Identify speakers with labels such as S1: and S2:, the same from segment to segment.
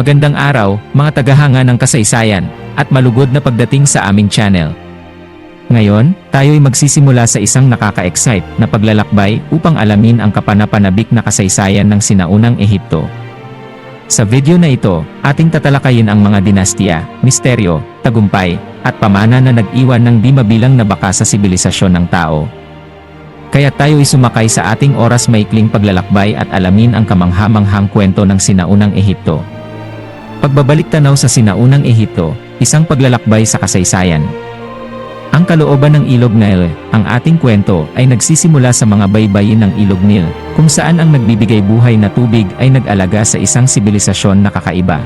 S1: Magandang araw, mga tagahanga ng kasaysayan, at malugod na pagdating sa aming channel. Ngayon, tayo'y magsisimula sa isang nakaka-excite na paglalakbay upang alamin ang kapanapanabik na kasaysayan ng sinaunang Ehipto. Sa video na ito, ating tatalakayin ang mga dinastiya, misteryo, tagumpay, at pamana na nag-iwan ng di mabilang na baka sa sibilisasyon ng tao. Kaya tayo'y sumakay sa ating oras maikling paglalakbay at alamin ang kamangha-manghang kwento ng sinaunang Ehipto. Pagbabalik tanaw sa sinaunang Ehipto, isang paglalakbay sa kasaysayan. Ang kalooban ng Ilog Nile, ang ating kwento ay nagsisimula sa mga baybayin ng Ilog Nile, kung saan ang nagbibigay buhay na tubig ay nag-alaga sa isang sibilisasyon na kakaiba.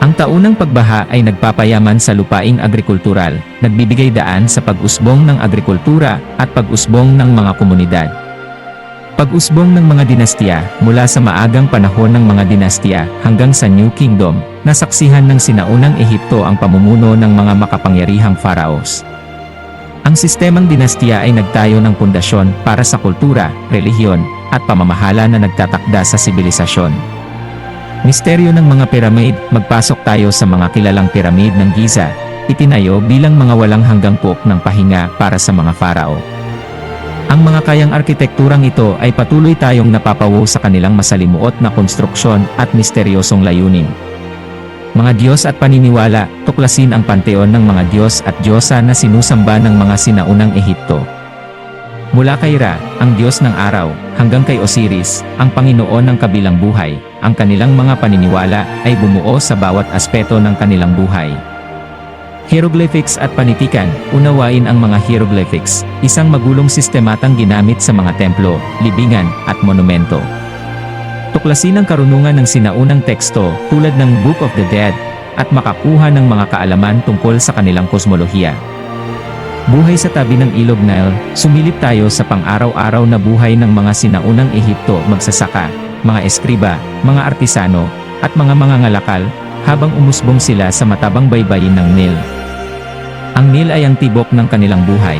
S1: Ang taunang pagbaha ay nagpapayaman sa lupaing agrikultural, nagbibigay daan sa pag-usbong ng agrikultura at pag-usbong ng mga komunidad. Pag-usbong ng mga dinastiya mula sa maagang panahon ng mga dinastiya hanggang sa New Kingdom, nasaksihan ng sinaunang Ehipto ang pamumuno ng mga makapangyarihang pharaohs. Ang sistemang dinastiya ay nagtayo ng pundasyon para sa kultura, relihiyon, at pamamahala na nagtatakda sa sibilisasyon. Misteryo ng mga piramid, magpasok tayo sa mga kilalang piramid ng Giza, itinayo bilang mga walang hanggang pook ng pahinga para sa mga farao. Ang mga kayang arkitekturang ito ay patuloy tayong napapawo sa kanilang masalimuot na konstruksyon at misteryosong layunin. Mga Diyos at paniniwala, tuklasin ang panteon ng mga Diyos at Diyosa na sinusamba ng mga sinaunang Ehipto. Mula kay Ra, ang Diyos ng araw, hanggang kay Osiris, ang Panginoon ng kabilang buhay, ang kanilang mga paniniwala ay bumuo sa bawat aspeto ng kanilang buhay. Hieroglyphics at panitikan, unawain ang mga hieroglyphics, isang magulong sistematang ginamit sa mga templo, libingan, at monumento. Tuklasin ang karunungan ng sinaunang teksto tulad ng Book of the Dead, at makakuha ng mga kaalaman tungkol sa kanilang kosmolohiya. Buhay sa tabi ng Ilog Nile, sumilip tayo sa pang-araw-araw na buhay ng mga sinaunang Ehipto magsasaka, mga eskriba, mga artisano, at mga mangangalakal, habang umusbong sila sa matabang baybayin ng Nile. Ang Nile ay ang tibok ng kanilang buhay.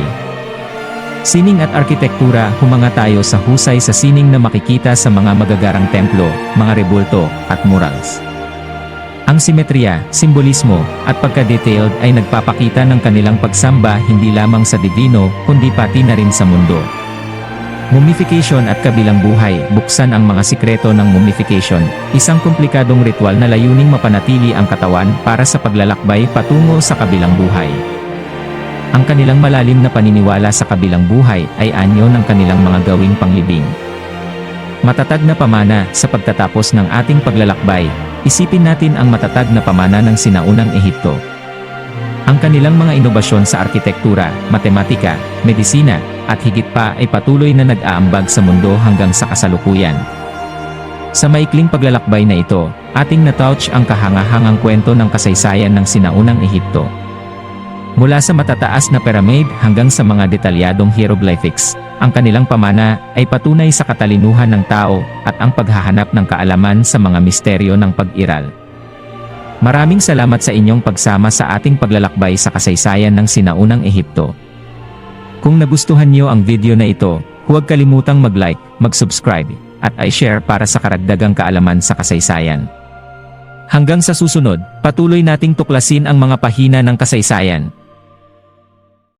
S1: Sining at arkitektura, humanga tayo sa husay sa sining na makikita sa mga magagarang templo, mga rebulto, at murals. Ang simetriya, simbolismo, at pagka-detailed ay nagpapakita ng kanilang pagsamba hindi lamang sa divino, kundi pati na rin sa mundo. Mummification at kabilang buhay, buksan ang mga sikreto ng mummification, isang komplikadong ritual na layuning mapanatili ang katawan para sa paglalakbay patungo sa kabilang buhay. Ang kanilang malalim na paniniwala sa kabilang buhay ay anyo ng kanilang mga gawing panglibing. Matatag na pamana sa pagtatapos ng ating paglalakbay, isipin natin ang matatag na pamana ng sinaunang Ehipto. Ang kanilang mga inobasyon sa arkitektura, matematika, medisina, at higit pa ay patuloy na nag-aambag sa mundo hanggang sa kasalukuyan. Sa maikling paglalakbay na ito, ating natouch ang kahangahangang kwento ng kasaysayan ng sinaunang Ehipto. Mula sa matataas na pyramid hanggang sa mga detalyadong hieroglyphics, ang kanilang pamana ay patunay sa katalinuhan ng tao at ang paghahanap ng kaalaman sa mga misteryo ng pag-iral. Maraming salamat sa inyong pagsama sa ating paglalakbay sa kasaysayan ng sinaunang Ehipto. Kung nagustuhan niyo ang video na ito, huwag kalimutang mag-like, mag-subscribe, at i-share para sa karagdagang kaalaman sa kasaysayan. Hanggang sa susunod, patuloy nating tuklasin ang mga pahina ng kasaysayan.